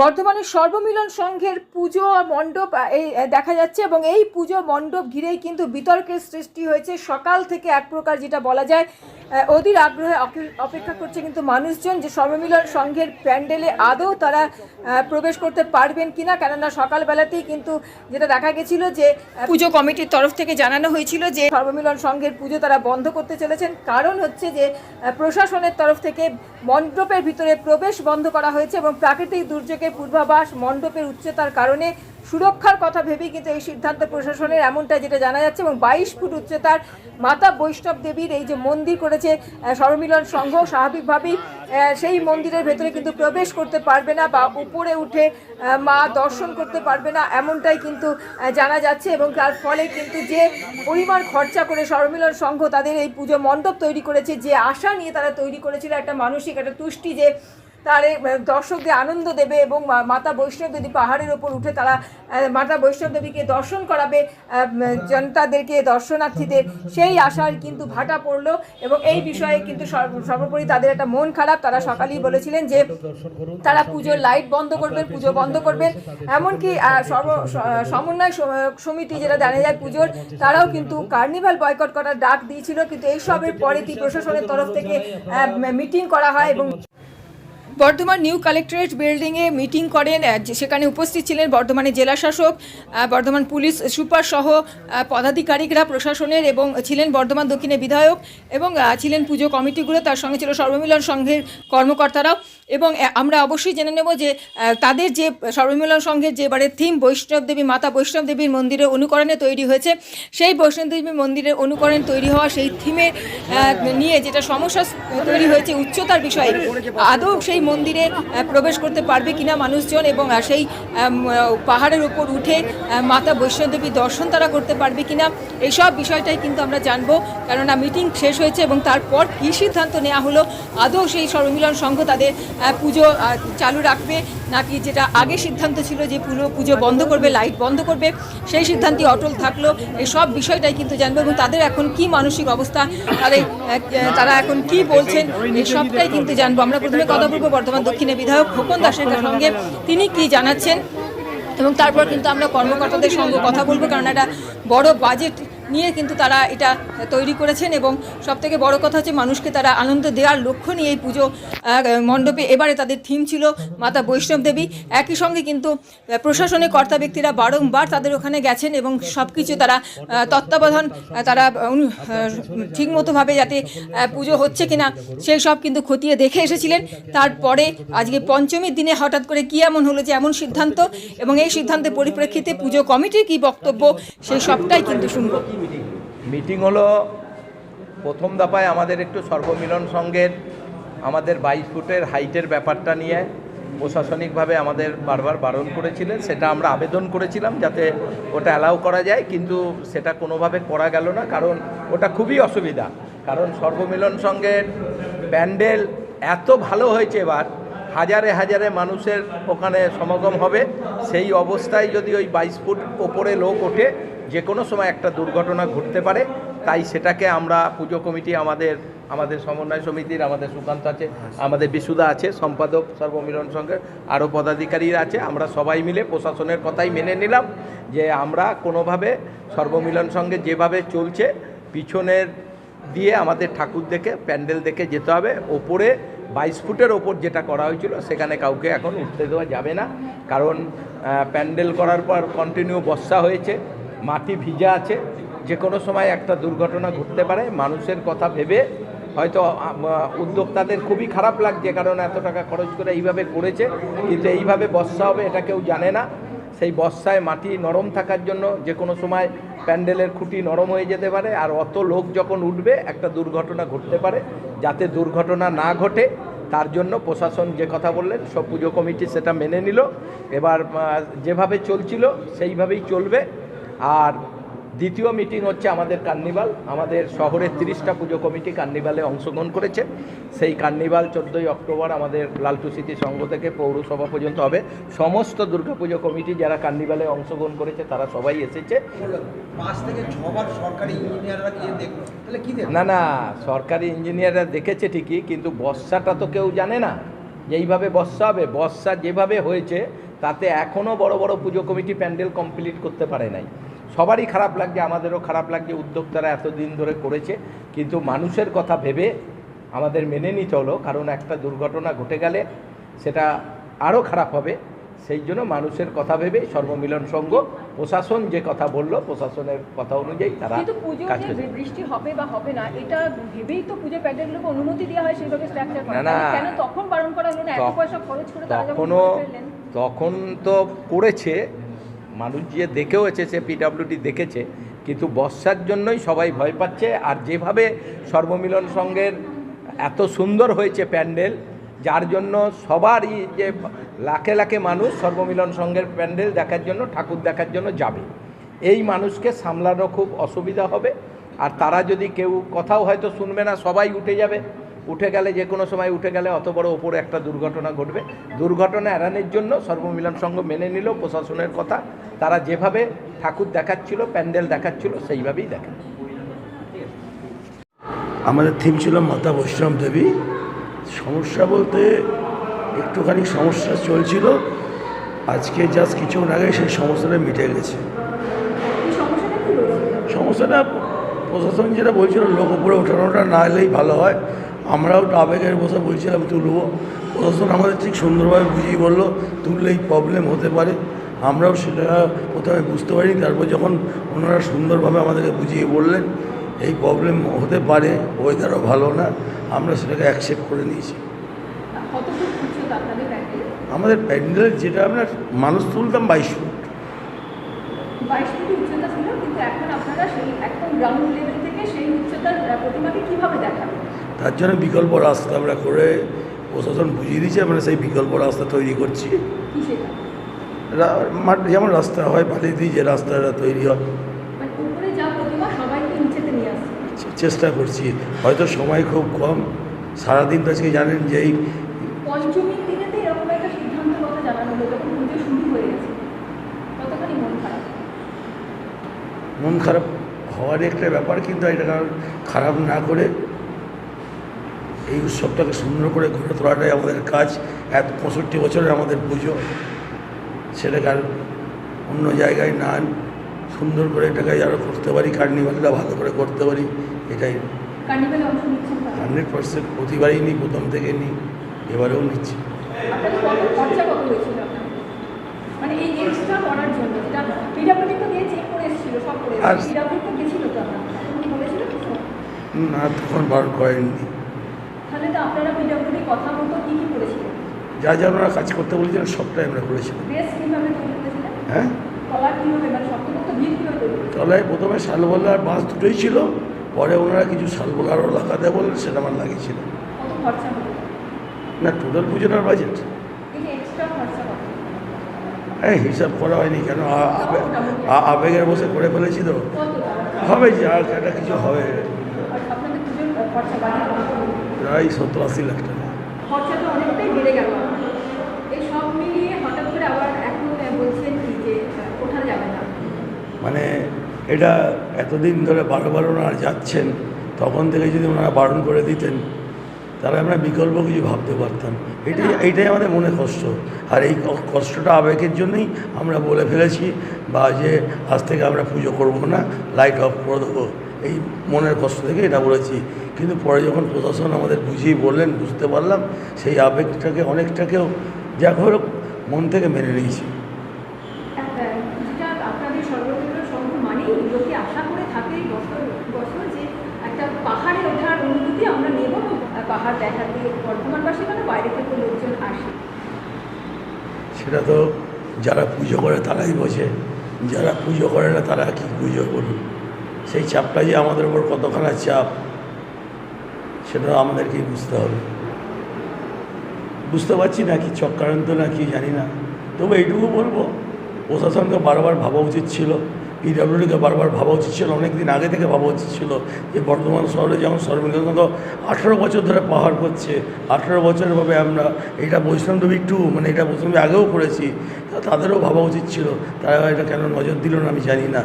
বর্ধমানের সর্বমিলন সংঘের পুজো মণ্ডপ এই দেখা যাচ্ছে এবং এই পুজো মণ্ডপ ঘিরেই কিন্তু বিতর্কের সৃষ্টি হয়েছে। সকাল থেকে এক প্রকার যেটা বলা যায় অধীর আগ্রহে অপেক্ষা করছে কিন্তু মানুষজন যে সর্বমিলন সংঘের প্যান্ডেলে আদৌ তারা প্রবেশ করতে পারবেন কিনা, কেননা সকালবেলাতেই কিন্তু যেটা দেখা গেছিল যে পুজো কমিটির তরফ থেকে জানানো হয়েছিল যে, সর্বমিলন সংঘের পুজো তারা বন্ধ করতে চলেছেন। কারণ হচ্ছে যে প্রশাসনের তরফ থেকে মণ্ডপের ভিতরে প্রবেশ বন্ধ করা হয়েছে এবং প্রাকৃতিক দুর্যোগের পূর্বাভাস মণ্ডপের উচ্চতার কারণে সুরক্ষার কথা ভেবেই কিন্তু এই সিদ্ধান্ত প্রশাসনের এমনটা যেটা জানা যাচ্ছে এবং বাইশ ফুট উচ্চতার মাতা বৈষ্ণব দেবীর এই যে মন্দির করেছে আহ, সর্বমিলন সংঘ স্বাভাবিকভাবেই সেই মন্দিরের ভেতরে কিন্তু প্রবেশ করতে পারবে না বা উপরে উঠে মা দর্শন করতে পারবে না এমনটাই কিন্তু জানা যাচ্ছে এবং তার ফলে কিন্তু যে পরিমাণ খরচা করে সর্বমিলন সংঘ তাদের এই পুজো মণ্ডপ তৈরি করেছে যে আশা নিয়ে তারা তৈরি করেছিল একটা মানসিক একটা তুষ্টি যে তার দর্শকদের আনন্দ দেবে এবং মাতা বৈষ্ণব দেবী পাহাড়ের ওপর উঠে তারা মাতা বৈষ্ণব দেবীকে দর্শন করাবে জনতাদেরকে, দর্শনার্থীদের। সেই আশার কিন্তু ভাটা পড়ল এবং এই বিষয়ে কিন্তু সর্ব- সর্বোপরি তাদের একটা মন খারাপ। তারা সকালেই বলেছিলেন যে তারা পুজোর লাইট বন্ধ করবেন, পুজো বন্ধ করবেন। এমনকি সর্ব সমন্বয় সমিতি যেটা জানা যায় পুজোর, তারাও কিন্তু কার্নিভাল বয়কট করার ডাক দিয়েছিল। কিন্তু এইসবের পরে কি প্রশাসনের তরফ থেকে মিটিং করা হয় এবং বর্ধমান নিউ কালেক্টরেট বিল্ডিংয়ে মিটিং করেন সেখানে উপস্থিত ছিলেন বর্ধমানের জেলা শাসক বর্ধমান পুলিশ সুপার সহ পদাধিকারিকরা, প্রশাসনের এবং ছিলেন বর্ধমান দক্ষিণের বিধায়ক এবং ছিলেন পুজো কমিটিগুলো, তার সঙ্গে ছিল সর্বমিলন সংঘের কর্মকর্তারাও এবং আমরা অবশ্যই জেনে নেব যে তাদের যে সর্বমিলন সংঘের যে এবারে থিম বৈষ্ণব দেবী, মাতা বৈষ্ণব দেবীর মন্দিরের অনুকরণে তৈরি হয়েছে। সেই বৈষ্ণব দেবীর মন্দিরের অনুকরণ তৈরি হওয়া সেই থিমের নিয়ে যেটা সমস্যা তৈরি হয়েছে উচ্চতার বিষয়ে, আদৌ সেই মন্দিরে প্রবেশ করতে পারবে কিনা মানুষজন এবং সেই পাহাড়ের উপর উঠে মাতা বৈষ্ণোদেবী দর্শন তারা করতে পারবে কিনা, এইসব বিষয়টাই কিন্তু আমরা জানব। কেননা মিটিং শেষ হয়েছে এবং তারপর কী সিদ্ধান্ত নেওয়া হলো, আদৌ সেই সর্বমিলন সংঘ তাদের পুজো চালু রাখবে, নাকি যেটা আগে সিদ্ধান্ত ছিল যে পুরো পুজো বন্ধ করবে, লাইট বন্ধ করবে, সেই সিদ্ধান্তই অটল থাকল এই সব বিষয়টাই কিন্তু জানব এবং তাদের এখন কি মানসিক অবস্থা, তাদের তারা এখন কি বলছেন এই সবটাই কিন্তু জানব। আমরা প্রথমে কথা বলব বর্ধমান দক্ষিণের বিধায়ক খোকন দাসের সঙ্গে তিনি কি জানাচ্ছেন? এবং তারপর কিন্তু আমরা কর্মকর্তাদের সঙ্গে কথা বলব, কারণ একটা বড় বাজেট নিয়ে কিন্তু তারা এটা তৈরি করেছেন এবং সব থেকে বড় কথা হচ্ছে মানুষকে তারা আনন্দ দেওয়ার লক্ষ্য নিয়ে এই পুজো মণ্ডপে এবারে তাদের থিম ছিল মাতা বৈষ্ণব দেবী। একই সঙ্গে কিন্তু প্রশাসনের কর্তা ব্যক্তিরা বারংবার তাদের ওখানে গেছেন এবং সব কিছু তারা তত্ত্বাবধান তারা অনু- আহ, ঠিক মতোভাবে যাতে পুজো হচ্ছে কিনা সেই সব কিন্তু খতিয়ে দেখে এসেছিলেন। তারপরে আজকে পঞ্চমীর দিনে হঠাৎ করে কী এমন হলো যে এমন সিদ্ধান্ত এবং এই সিদ্ধান্তের পরিপ্রেক্ষিতে পুজো কমিটির কী বক্তব্য সেই সবটাই কিন্তু শুনব। মিটিং হলো প্রথম দফায় আমাদের একটু সর্বমিলন সংঘের আমাদের বাইশ ফুটের হাইটের ব্যাপারটা নিয়ে প্রশাসনিকভাবে আমাদের বারবার বারণ করেছিলেন। সেটা আমরা আবেদন করেছিলাম যাতে ওটা অ্যালাউ করা যায়, কিন্তু সেটা কোনোভাবে করা গেল না, কারণ ওটা খুবই অসুবিধা। কারণ সর্বমিলন সংঘের প্যান্ডেল এত ভালো হয়েছে এবার, হাজারে হাজারে মানুষের ওখানে সমাগম হবে। সেই অবস্থায় যদি ওই বাইশ ফুট ওপরে লোক ওঠে যে কোনো সময় একটা দুর্ঘটনা ঘটতে পারে তাই সেটাকে আমরা পুজো কমিটি আমাদের আমাদের সমন্বয় সমিতির আমাদের সুকান্ত আছে আমাদের বিশুদা আছে সম্পাদক সর্বমিলন সঙ্গে আরও পদাধিকারীরা আছে আমরা সবাই মিলে প্রশাসনের কথাই মেনে নিলাম যে আমরা কোনোভাবে সর্বমিলন সঙ্গে যেভাবে চলছে পিছনের দিয়ে আমাদের ঠাকুর দেখে প্যান্ডেল দেখে যেতে হবে। ওপরে বাইশ ফুটের ওপর যেটা করা হয়েছিল সেখানে কাউকে এখন উঠতে দেওয়া যাবে না। কারণ প্যান্ডেল করার পর কন্টিনিউ বর্ষা হয়েছে। মাটি ভিজা আছে যে কোনো সময় একটা দুর্ঘটনা ঘটতে পারে, মানুষের কথা ভেবে হয়তো উদ্যোক্তাদের খুবই খারাপ লাগছে কারণ এত টাকা খরচ করে এইভাবে করেছে, কিন্তু এইভাবে বর্ষা হবে এটা কেউ জানে না। সেই বর্ষায় মাটি নরম থাকার জন্য যে কোনো সময় প্যান্ডেলের খুঁটি নরম হয়ে যেতে পারে, আর অত লোক যখন উঠবে, একটা দুর্ঘটনা ঘটতে পারে। যাতে দুর্ঘটনা না ঘটে, তার জন্য প্রশাসন যে কথা বললেন, সব পুজো কমিটি সেটা মেনে নিল। এবার যেভাবে চলছিল, সেইভাবেই চলবে। আর দ্বিতীয় মিটিং হচ্ছে আমাদের কার্নিভাল আমাদের শহরের তিরিশটা পুজো কমিটি কার্নিভালে অংশগ্রহণ করেছে। সেই কার্নিভাল চোদ্দোই অক্টোবর আমাদের লালটু স্মৃতি সংঘ থেকে পৌরসভা পর্যন্ত হবে। সমস্ত দুর্গাপুজো কমিটি যারা কার্নিভালে অংশগ্রহণ করেছে তারা সবাই এসেছে। পাঁচ থেকে ছবার সরকারি ইঞ্জিনিয়াররা গিয়ে দেখল। তাহলে কি দেখল? না না সরকারি ইঞ্জিনিয়াররা দেখেছে ঠিকই কিন্তু বর্ষাটা তো কেউ জানে না। যেইভাবে বর্ষা হবে বর্ষা যেভাবে হয়েছে তাতে এখনও বড় বড় পুজো কমিটি প্যান্ডেল কমপ্লিট করতে পারে নাই। সবারই খারাপ লাগছে আমাদেরও খারাপ লাগছে উদ্যোক্তারা এতদিন ধরে করেছে কিন্তু মানুষের কথা ভেবে আমাদের মেনে নিতে হলো কারণ একটা দুর্ঘটনা ঘটে গেলে সেটা আরও খারাপ হবে। সেই জন্য মানুষের কথা ভেবে সর্বমিলন সংঘ প্রশাসন যে কথা বলল প্রশাসনের কথা অনুযায়ী তারা কাজ বৃষ্টি হবে বা হবে না এটা ভেবেই তো পুজো প্যান্ডেলগুলোকে অনুমতি দেওয়া হয় সেইভাবে স্ট্রাকচার না, না। তখন বারণ করা হলো না? এত পয়সা খরচ করে তারা যখন তখন তো করেছে, মানুষ যে দেখেও এসেছে পিডাব্লিউডি দেখেছে, কিন্তু বর্ষার জন্যই সবাই ভয় পাচ্ছে। আর যেভাবে সর্বমিলন সংঘের এত সুন্দর হয়েছে প্যান্ডেল, যার জন্য সবারই যে লাখে লাখে মানুষ সর্বমিলন সংঘের প্যান্ডেল দেখার জন্য, ঠাকুর দেখার জন্য যাবে। এই মানুষকে সামলানো খুব অসুবিধা হবে। আর তারা যদি কেউ কথাও হয়তো শুনবে না, সবাই উঠে যাবে। উঠে গেলে যে কোনো সময় উঠে গেলে অত বড় ওপরে একটা দুর্ঘটনা ঘটবে। দুর্ঘটনা এড়ানোর জন্য সর্বমিলন সংঘ মেনে নিল প্রশাসনের কথা, তারা যেভাবে ঠাকুর দেখাচ্ছিল, প্যান্ডেল দেখাচ্ছিল, সেইভাবেই দেখে। আমাদের থিম ছিল মাতা বৈষ্ণব দেবী। সমস্যা বলতে একটুখানি সমস্যা চলছিল। আজকে জাস্ট কিছুক্ষণ আগে সেই সমস্যাটা মিটে গেছে। সমস্যাটা প্রশাসন যেটা বলছিল, লোক উপরে ওঠানোটা না এলেই ভালো হয়। আমরাও আবেগের বসে বলছিলাম তুলবো। প্রশাসন আমাদের ঠিক সুন্দরভাবে বুঝিয়ে বলল তুললেই প্রবলেম হতে পারে। আমরাও সেটা প্রথমে বুঝতে পারিনি তারপর যখন ওনারা সুন্দরভাবে আমাদেরকে বুঝিয়ে বললেন এই প্রবলেম হতে পারে ওয়েদারও ভালো না। আমরা সেটাকে অ্যাকসেপ্ট করে নিয়েছি। আমাদের প্যান্ডেল যেটা আমরা মানুষ তুলতাম বাইশ ফুট। বাইশ ফুট উচ্চতা ছিল কিন্তু এখন আপনারা সেই একদম গ্রাউন্ড লেভেল থেকে সেই উচ্চতার প্রতিমাকে কীভাবে দেখাবেন? তার জন্য বিকল্প রাস্তা আমরা করে প্রশাসন বুঝিয়ে দিয়েছে আমরা সেই বিকল্প রাস্তা তৈরি করছি। যেমন রাস্তা হয় বালি দিয়ে যে রাস্তাটা তৈরি হয়। মানে চেষ্টা করছি। হয়তো সময় খুব কম। সারাদিন তো আজকে জানেন যে এই মন খারাপ? মন খারাপ হওয়ার একটা ব্যাপার কিন্তু এটা কারণ খারাপ না করে এই উৎসবটাকে সুন্দর করে গড়ে তোলাটাই আমাদের কাজ। এত পঁয়ষট্টি বছরের আমাদের পুজো। সেটাকে আর অন্য জায়গায় না সুন্দর করে এটাকে আরও করতে পারি কার্নিভালটা ভালো করে করতে পারি এটাই। হান্ড্রেড পার্সেন্ট প্রতিবারই নিই প্রথম থেকে নিই এবারেও নিচ্ছি। মানে আর- না তখন বার করেননি। পিডাব্লিউডি কথা মতো কী কী করেছিলেন যা যা ওনারা কাজ করতে বলেছিলেন সবটাই আমরা করেছিলাম। ড্রেস কীভাবে তৈরি করেছিলেন হ্যাঁ? কলার কীভাবে মানে সব ভিড় কীভাবে তৈরি তলায় প্রথমে শালবোলা আর বাঁশ দুটোই ছিল পরে ওনারা কিছু শালবোলারও লাগাতে বললেন সেটা আমার লাগিয়েছিল কত খরচা হলো? না টোটাল পুজোটার বাজেট হ্যাঁ হিসাব করা হয়নি কেন? আবেগের বসে করে ফেলেছি তো? হবে যা একটা কিছু হবে আর আপনাদের পুজোর খরচা বাড়িয়ে কত হলো? প্রায় সত্তর আশি লাখ টাকা। খরচা অনেকটাই বেড়ে গেল। এই সব মিলিয়ে হঠাৎ করে আবার এখন বলছেন কি যে ওঠা যাবে না। মানে এটা এতদিন ধরে বারবার ওনারা যাচ্ছেন তখন থেকে যদি ওনারা বারণ করে দিতেন তাহলে আমরা বিকল্প কিছু ভাবতে পারতাম। এটাই এইটাই আমাদের মনে কষ্ট। আর এই কষ্টটা আবেগের জন্যই আমরা বলে ফেলেছি বা যে আজ থেকে আমরা পুজো করব না লাইট অফ করে দেবো। এই মনের কষ্ট থেকে এটা বলেছি। কিন্তু পরে যখন প্রশাসন আমাদের বুঝিয়ে বললেন বুঝতে পারলাম সেই আবেগটাকে অনেকটাকেও যা হোক মন থেকে মেনে নিয়েছি। পাহাড়ে দেখাতে বর্ধমানবাসী বাইরে থেকে লোকজন আসে। সেটা তো যারা পুজো করে তারাই বোঝে। যারা পুজো করে না তারা কি পুজো করুন সেই চাপটা যে আমাদের উপর কতখানা চাপ, সেটা আমাদেরকেই বুঝতে হবে। বুঝতে পারছি না কি চক্রান্ত না কি, জানি না। তবে এইটুকু বলব, প্রশাসনকে বারবার ভাবা উচিত ছিল পিডাব্লিউডিকে বারবার ভাবা উচিত ছিল অনেক দিন আগে থেকে ভাবা উচিত ছিল যে বর্ধমান শহরে যেমন সর্বনিম্ন আঠেরো বছর ধরে পাহাড় করছে আঠেরো বছরভাবে আমরা এটা বৈষ্ণবদেবী টু মানে এটা বৈষ্ণবী আগেও করেছি তাদেরও ভাবা উচিত ছিল, তারা এটা কেন নজর দিল না আমি জানি না।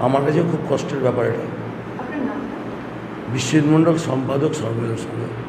আমার কাছে খুব কষ্টের ব্যাপার এটা। বিশ্বজিৎ মণ্ডল সম্পাদক সর্বজন সংঘ